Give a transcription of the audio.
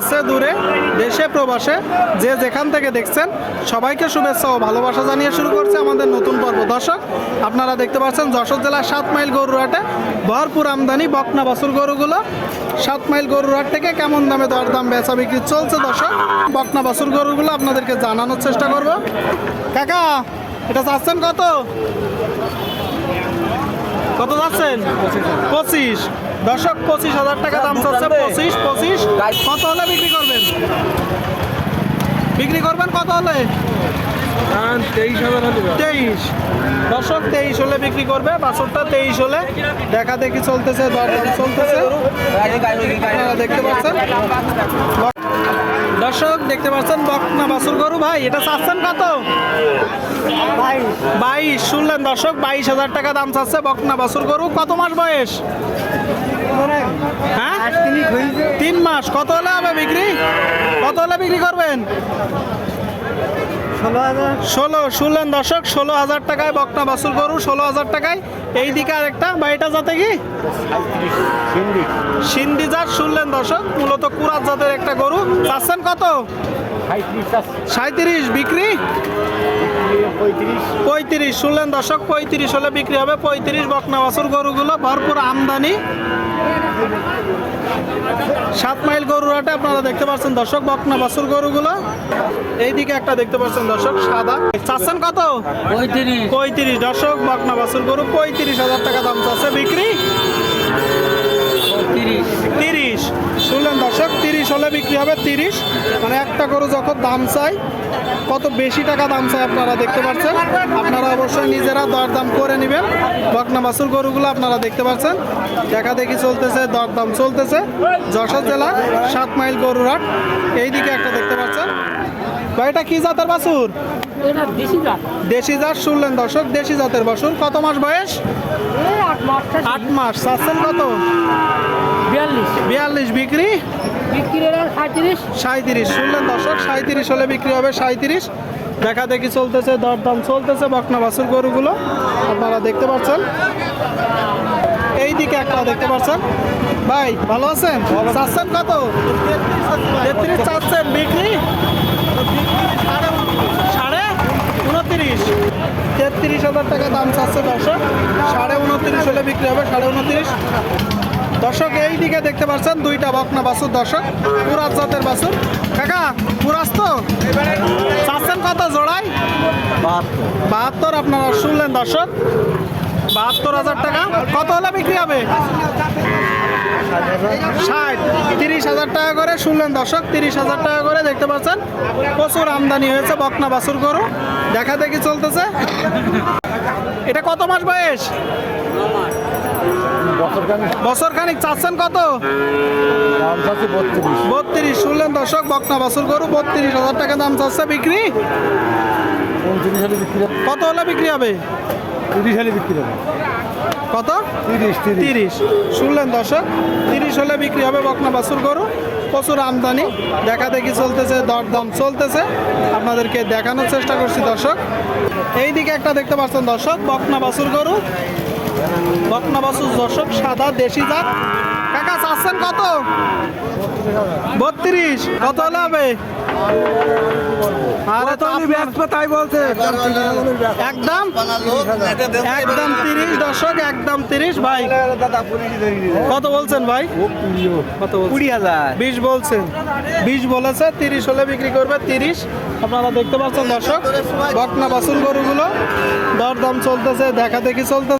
কাছে দূরে, দেশে, প্রবাসে, যে যেখান থেকে দেখছেন, সবাইকে শুভেচ্ছা ও ভালোবাসা জানিয়ে শুরু করছে আমাদের নতুন পর্ব। দর্শক, আপনারা দেখতে পাচ্ছেন যশোর জেলার সাত মাইল গরুরহাটে ভরপুর আমদানি বকনা বাছুর গরুগুলো। সাত মাইল গরুরহাট থেকে কেমন দামে দরদাম বেচা বিক্রি চলছে দর্শক, বকনা বাছুর গরুগুলো আপনাদেরকে জানানোর চেষ্টা করব। কাকা, এটা চাচ্ছেন কত? কত যাচ্ছেন? পঁচিশ। দশক পঁচিশ হাজার টাকা দাম চাচ্ছে। পঁচিশ পঁচিশ। কত হলে বিক্রি করবেন? বিক্রি করবেন কত হলে? তেইশ হাজার হলে। তেইশ। দশক তেইশ হলে বিক্রি করবে। বাছরটা তেইশ হলে দেখা দেখি চলতেছে দরদাম চলতেছে। দেখতে পাচ্ছেন? দর্শক, দেখতে পাচ্ছেন বকনা বাসুর গরু, ভাই, এটা চাচ্ছেন কত? বাইশ, শুনলেন দর্শক, বাইশ হাজার টাকা দাম চাচ্ছে বকনা বাসুর গরু। কত মাস বয়স? হ্যাঁ? তিন মাস। কত হলে হবে বিক্রি? কত হলে বিক্রি করবেন? ষোলো শুনলেন দর্শক ষোলো হাজার টাকায় বকনা বাছুর গরু ষোলো হাজার টাকায়। এই দিকে আরেকটা বা এটা যাতে কি? সিন্ধি। জাত শুনলেন দর্শক মূলত কুরাত জাতের একটা গরু। চাচ্ছেন কত? সাঁত্রিশ বিক্রি? পঁয়ত্রিশ শুনলেন দর্শক পঁয়ত্রিশ হলে বিক্রি হবে। পঁয়ত্রিশ বকনা বাছুর গরুগুলো ভরপুর আমদানি। সাত মাইল গরুরাটা আপনারা দেখতে পাচ্ছেন দর্শক বকনা বাসুর গরুগুলো। এইদিকে একটা দেখতে পাচ্ছেন দর্শক সাদা। চাচ্ছেন কত? পঁয়ত্রিশ। পঁয়ত্রিশ। দর্শক বকনা বাসুর গরু পঁয়ত্রিশ হাজার টাকা দাম চাচ্ছে তিরিশ। শুনলেন দর্শক তিরিশ হলে বিক্রি হবে তিরিশ। মানে একটা গরু যখন দাম চাই কত বেশি টাকা দাম চাই আপনারা দেখতে পাচ্ছেন? আপনারা অবশ্যই নিজেরা দরদাম করে নেবেন। বকনা বাছুর গরুগুলো আপনারা দেখতে পাচ্ছেন। দেখা দেখি চলতেছে দরদাম চলতেছে। যশোর জেলা সাত মাইল গরুরহাট। এইদিকে একটা দেখতে পাচ্ছেন। ভাই এটা কি জাতের বাছুর? দাম দেশি জাত। শুনলেন দর্শক দেশি জাতের বাছুর। কত মাস বয়স? আট মাস। আট মাস। চাচ্ছেন কত? বিয়াল্লিশ বিক্রি? সাঁত্রিশ শুনলেন দর্শক সাঁত্রিশ হলে বিক্রি হবে সাঁত্রিশ দেখা দেখি চলতেছে দরদাম চলতেছে বকনা বাছুর গরুগুলো। আপনারা দেখতে পাচ্ছেন? এই দিকে একটা দেখতে পাচ্ছেন। ভাই ভালো আছেন? চাচ্ছেন কত? তেত্রিশ চাচ্ছেন বিক্রি? সাড়ে উনত্রিশ। তেত্রিশ হাজার টাকা দাম চাচ্ছে দর্শক। সাড়ে উনত্রিশ হলে বিক্রি হবে সাড়ে উনত্রিশ। দর্শক, এই দিকে দেখতে পাচ্ছেন দুইটা বকনা বাছুর দর্শক পুরাত জাতের বাছুর। কাকা পুরাস তো? চাচ্ছেন কত জোড়াই বাহাত্তর, আপনারা শুনলেন দর্শক। বাহাত্তর হাজার টাকা। কত হলে বিক্রি হবে? ষাট, তিরিশ হাজার টাকা করে শুনলেন দর্শক, তিরিশ হাজার টাকা করে দেখতে পাচ্ছেন। প্রচুর আমদানি হয়েছে বকনা বাছুর গরু। দেখা দেখি চলতেছে। এটা কত মাস বয়স? বছর খানিক চাচ্ছেন কত? বত্রিশ। শুনলেন দর্শক বকনা বাছুর গরু বত্রিশ হাজার টাকা দাম চাচ্ছে বিক্রি? কত হলে বিক্রি হবে? তিরিশ হলে বিক্রি হবে। কত? তিরিশ তিরিশ। শুনলেন দর্শক তিরিশ হলে বিক্রি হবে বকনা বাছুর গরু প্রচুর আমদানি দেখা দেখি চলতেছে দরদাম চলতেছে আপনাদেরকে দেখানোর চেষ্টা করছি দর্শক। এই দিকে একটা দেখতে পাচ্ছেন দর্শক বকনা বাছুর গরু বকনা বাছুর দর্শক সাদা দেশি জাত। কাকা চাচ্ছেন কত? বত্রিশ। কত হবে? আরে তো আপনার- তাই বলছে। একদম একদম তিরিশ দর্শক একদম তিরিশ ভাই। কত বলছেন ভাই? কত কুড়ি হাজার। বিশ বলছেন। বিশ বলেছে তিরিশ হলে বিক্রি করবে তিরিশ। আপনারা দেখতে পাচ্ছেন দর্শক বকনা বাসুন গরুগুলো। দরদাম চলতেছে দেখা দেখি চলতেছে।